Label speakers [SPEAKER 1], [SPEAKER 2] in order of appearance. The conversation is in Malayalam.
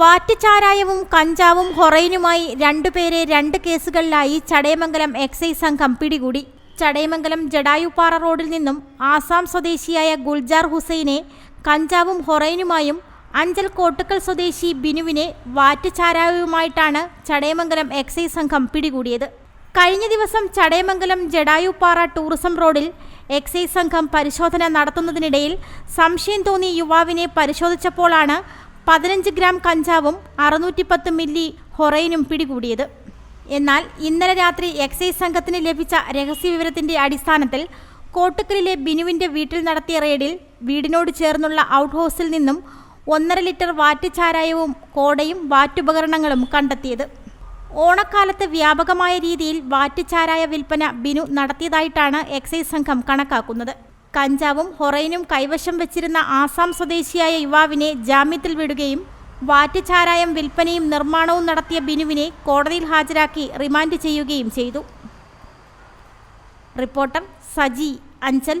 [SPEAKER 1] വാറ്റുചാരായവും കഞ്ചാവും ഹൊറൈനുമായി രണ്ടുപേരെ രണ്ട് കേസുകളിലായി ചടയമംഗലം എക്സൈസ് സംഘം പിടികൂടി. ചടയമംഗലം ജഡായുപ്പാറ റോഡിൽ നിന്നും ആസാം സ്വദേശിയായ ഗുൽജാർ ഹുസൈനെ കഞ്ചാവും ഹൊറൈനുമായും അഞ്ചൽ കോട്ടുക്കൽ സ്വദേശി ബിനുവിനെ വാറ്റുചാരായവുമായിട്ടാണ് ചടയമംഗലം എക്സൈസ് സംഘം പിടികൂടിയത്. കഴിഞ്ഞ ദിവസം ചടയമംഗലം ജഡായുപ്പാറ ടൂറിസം റോഡിൽ എക്സൈസ് സംഘം പരിശോധന നടത്തുന്നതിനിടയിൽ സംശയം തോന്നിയ യുവാവിനെ പരിശോധിച്ചപ്പോഴാണ് പതിനഞ്ച് ഗ്രാം കഞ്ചാവും അറുന്നൂറ്റി പത്ത് മില്ലി ഹൊറൈനും പിടികൂടിയത്. എന്നാൽ ഇന്നലെ രാത്രി എക്സൈസ് സംഘത്തിന് ലഭിച്ച രഹസ്യവിവരത്തിന്റെ അടിസ്ഥാനത്തിൽ കോട്ടക്കലിലെ ബിനുവിന്റെ വീട്ടിൽ നടത്തിയ റെയ്ഡിൽ വീടിനോട് ചേർന്നുള്ള ഔട്ട് ഹൗസിൽ നിന്നും ഒന്നര ലിറ്റർ വാറ്റ് ചാരായവും കോടയും വാറ്റുപകരണങ്ങളും കണ്ടെത്തിയത്. ഓണക്കാലത്ത് വ്യാപകമായ രീതിയിൽ വാറ്റുചാരായ വിൽപ്പന ബിനു നടത്തിയതായിട്ടാണ് എക്സൈസ് സംഘം കണക്കാക്കുന്നത്. കഞ്ചാവും ഹൊറൈനും കൈവശം വെച്ചിരുന്ന ആസാം സ്വദേശിയായ യുവാവിനെ ജാമ്യത്തിൽ വിടുകയും വാറ്റുചാരായം വിൽപ്പനയും നിർമ്മാണവും നടത്തിയ ബിനുവിനെ കോടതിയിൽ ഹാജരാക്കി റിമാൻഡ് ചെയ്യുകയും ചെയ്തു. റിപ്പോർട്ടർ സജി അഞ്ചൽ.